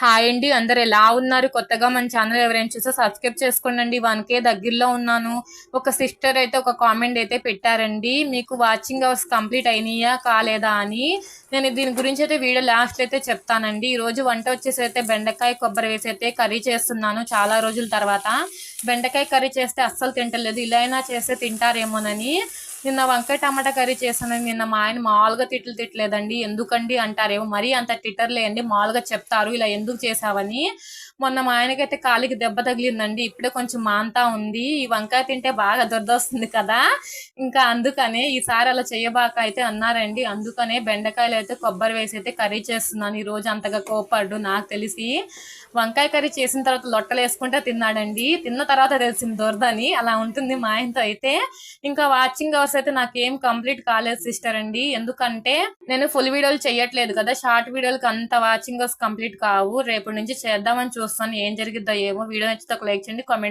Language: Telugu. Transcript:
హాయ్ అండి అందరు ఎలా ఉన్నారు? కొత్తగా మన ఛానల్ ఎవరైనా చూసో సబ్స్క్రైబ్ చేసుకోండి వన్కే దగ్గరలో ఉన్నాను. ఒక సిస్టర్ అయితే ఒక కామెంట్ అయితే పెట్టారండి. మీకు వాచింగ్ అవర్స్ కంప్లీట్ అయినాయా కాలేదా అని. నేను దీని గురించి అయితే వీడియో లాస్ట్ అయితే చెప్తానండి. ఈరోజు వంట వచ్చేసి అయితే బెండకాయ కొబ్బరి వేసి అయితే కర్రీ చేస్తున్నాను చాలా రోజుల తర్వాత. బెండకాయ కర్రీ చేస్తే అస్సలు తింటలేదు. ఇలా అయినా చేస్తే తింటారేమోనని. నిన్న వంకాయ టమాటా కర్రీ చేశాను. నిన్న మా ఆయన మామూలుగా తిట్లు తిట్టలేదండి. ఎందుకండి అంటారేమో మరీ అంత తిట్టర్లేండి మామూలుగా చెప్తారు. ఇలా ఎందుకు చేసావని మొన్న మా ఆయనకైతే కాలికి దెబ్బ తగిలిందండి. ఇప్పుడే కొంచెం మాంతా ఉంది. ఈ వంకాయ తింటే బాగా దొరదొస్తుంది కదా. ఇంకా అందుకనే ఈసారి అలా చేయబాక అయితే అన్నారండి. అందుకనే బెండకాయలు అయితే కొబ్బరి వేసి అయితే కర్రీ చేస్తున్నాను. ఈ రోజు అంతగా కోపడ్డు నాకు తెలిసి. వంకాయ కర్రీ చేసిన తర్వాత లొట్టలు వేసుకుంటే తిన్నాడండి. తిన్న తర్వాత తెలిసింది దొరదని. అలా ఉంటుంది మా ఆయనతో అయితే. ఇంకా వాచింగ్ అవర్స్ అయితే నాకేం కంప్లీట్ కాలేదు సిస్టర్ అండి. ఎందుకంటే నేను ఫుల్ వీడియోలు చేయట్లేదు కదా. షార్ట్ వీడియోలకి అంత వాచింగ్ అవర్స్ కంప్లీట్ కావు. రేపటి నుంచి చేద్దామని చూస్తాను ఏం జరిగిద్దో ఏమో వీడియో నచ్చితే ఒక లైక్ చేయండి కామెంట్